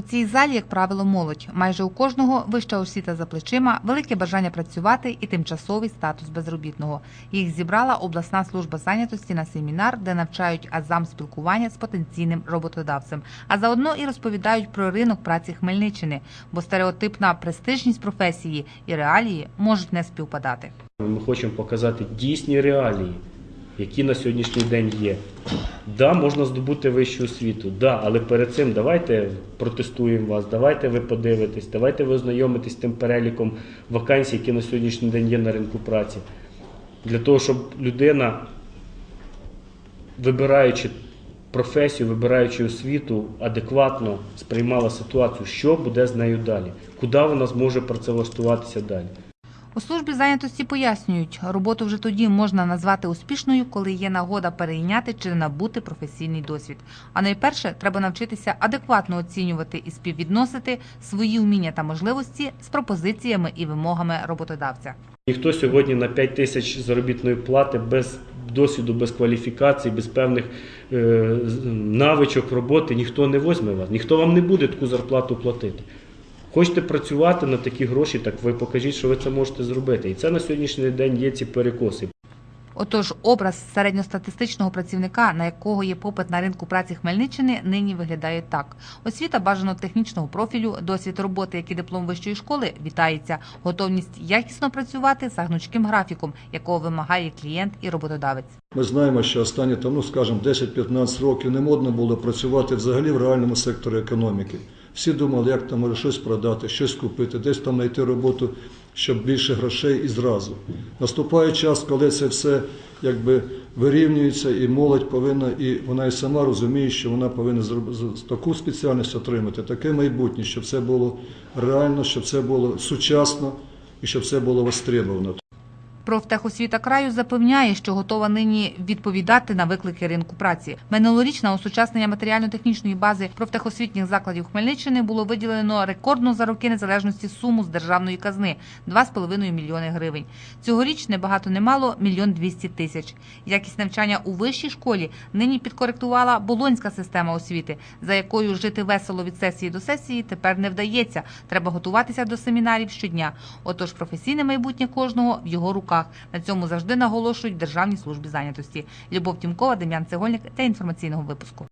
У цій залі, як правило, молодь. Майже у кожного вища освіта за плечима, велике бажання працювати і тимчасовий статус безробітного. Їх зібрала обласна служба зайнятості на семінар, де навчають азам спілкування з потенційним роботодавцем, а заодно і розповідають про ринок праці Хмельниччини, бо стереотипна престижність професії і реалії можуть не співпадати. Ми хочемо показати дійсні реалії, які на сьогоднішній день є. Да, можна здобути вищу освіту, да, але перед цим давайте протестуємо вас, давайте ви подивитесь, давайте ви ознайомитесь з тим переліком вакансій, які на сьогоднішній день є на ринку праці. Для того, щоб людина, вибираючи професію, вибираючи освіту, адекватно сприймала ситуацію, що буде з нею далі, куди вона зможе працевлаштуватися далі. У службі зайнятості пояснюють, роботу вже тоді можна назвати успішною, коли є нагода перейняти чи набути професійний досвід. А найперше треба навчитися адекватно оцінювати і співвідносити свої вміння та можливості з пропозиціями і вимогами роботодавця. Ніхто сьогодні на 5 тисяч заробітної плати без досвіду, без кваліфікації, без певних е, навичок роботи ніхто не возьме вас, ніхто вам не буде таку зарплату платити. Хочете працювати на такі гроші, так ви покажіть, що ви це можете зробити. І це на сьогоднішній день є ці перекоси. Отож, образ середньостатистичного працівника, на якого є попит на ринку праці Хмельниччини, нині виглядає так: освіта бажано технічного профілю, досвід роботи, як і диплом вищої школи, вітається, готовність якісно працювати за гнучким графіком, якого вимагає клієнт і роботодавець. Ми знаємо, що останні там, ну, скажімо, 10-15 років не модно було працювати взагалі в реальному секторі економіки. Всі думали, як там може щось продати, щось купити, десь там знайти роботу, щоб більше грошей і зразу. Наступає час, коли це все якби вирівнюється, і молодь повинна, і вона і сама розуміє, що вона повинна таку спеціальність отримати, таке майбутнє, щоб це було реально, щоб це було сучасно і щоб це було востребовано. Профтехосвіта краю запевняє, що готова нині відповідати на виклики ринку праці. Минулорічне осучаснення матеріально-технічної бази профтехосвітніх закладів Хмельниччини було виділено рекордну за роки незалежності суму з державної казни 2,5 мільйони гривень. Цьогоріч не багато не мало мільйон 200 тисяч. Якість навчання у вищій школі нині підкоректувала болонська система освіти, за якою жити весело від сесії до сесії тепер не вдається. Треба готуватися до семінарів щодня. Отож, професійне майбутнє кожного в його руках. На цьому завжди наголошують в Державній службі зайнятості. Любов Тімкова, Дем'ян Цегольник та інформаційного випуску.